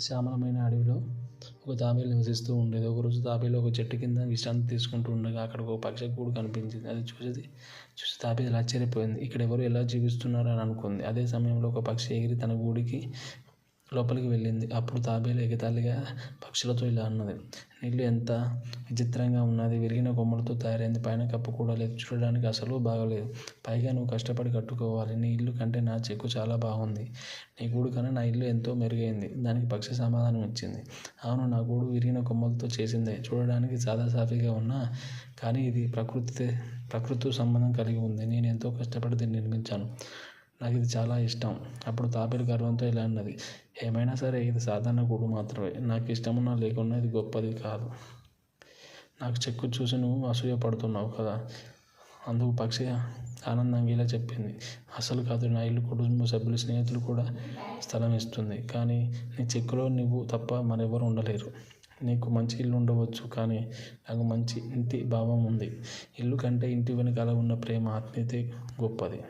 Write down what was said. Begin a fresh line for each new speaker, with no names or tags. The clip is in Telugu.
శ్యామలమైన అడవిలో ఒక తాబేలు నివసిస్తూ ఉండేది. ఒకరోజు తాబేలు ఒక చెట్టు కింద విశ్రాంతి తీసుకుంటూ ఉండగా అక్కడ ఒక పక్షి గూడు కనిపించింది. అది చూసి చూసి తాబేలు ఆశ్చర్యపోయింది. ఇక్కడ ఎవరు ఎలా జీవిస్తున్నారు అని అనుకుంది. అదే సమయంలో ఒక పక్షి ఎగిరి తన గూడికి లోపలికి వెళ్ళింది. అప్పుడు తాబేలు ఎగతాళిగా పక్షులతో ఇలా అన్నది. నీళ్ళు ఎంత విచిత్రంగా ఉన్నది. విరిగిన కొమ్మలతో తయారైంది. పైన కప్పు కూడా లేదు. చూడడానికి అసలు బాగలేదు. పైగా నువ్వు కష్టపడి కట్టుకోవాలి. నీ ఇల్లు కంటే నా చెక్కు చాలా బాగుంది. నీ గూడు కన్నా నా ఇల్లు ఎంతో మెరుగైంది. దానికి పక్షి సమాధానం ఇచ్చింది. అవును నా గూడు విరిగిన కొమ్మలతో చేసిందే. చూడడానికి సాదాసాఫీగా ఉన్నా కానీ ఇది ప్రకృతి ప్రకృతితో సంబంధం కలిగి ఉంది. నేను ఎంతో కష్టపడి దీన్ని నిర్మించాను. నాకు ఇది చాలా ఇష్టం. అప్పుడు తాబేలు గర్వంతో ఇలా అన్నది. ఏమైనా సరే ఇది సాధారణ గూడు మాత్రమే. నాకు ఇష్టమున్నా లేకున్నా ఇది గొప్పది కాదు. నాకు చెక్కు చూసి నువ్వు అసూయ పడుతున్నావు కదా. అందుకు పక్షి ఆనందంగా ఇలా చెప్పింది. అసలు కాదు నా ఇల్లు కుటుంబ సభ్యులు స్నేహితులు కూడా స్థలం ఇస్తుంది. కానీ నీ చెక్కులో నువ్వు తప్ప మరెవరు ఉండలేరు. నీకు మంచి ఇల్లు ఉండవచ్చు కానీ నాకు మంచి ఇంటి భావం ఉంది. ఇల్లు కంటే ఇంటి వెనకాల ఉన్న ప్రేమ ఆత్మీయతే గొప్పది.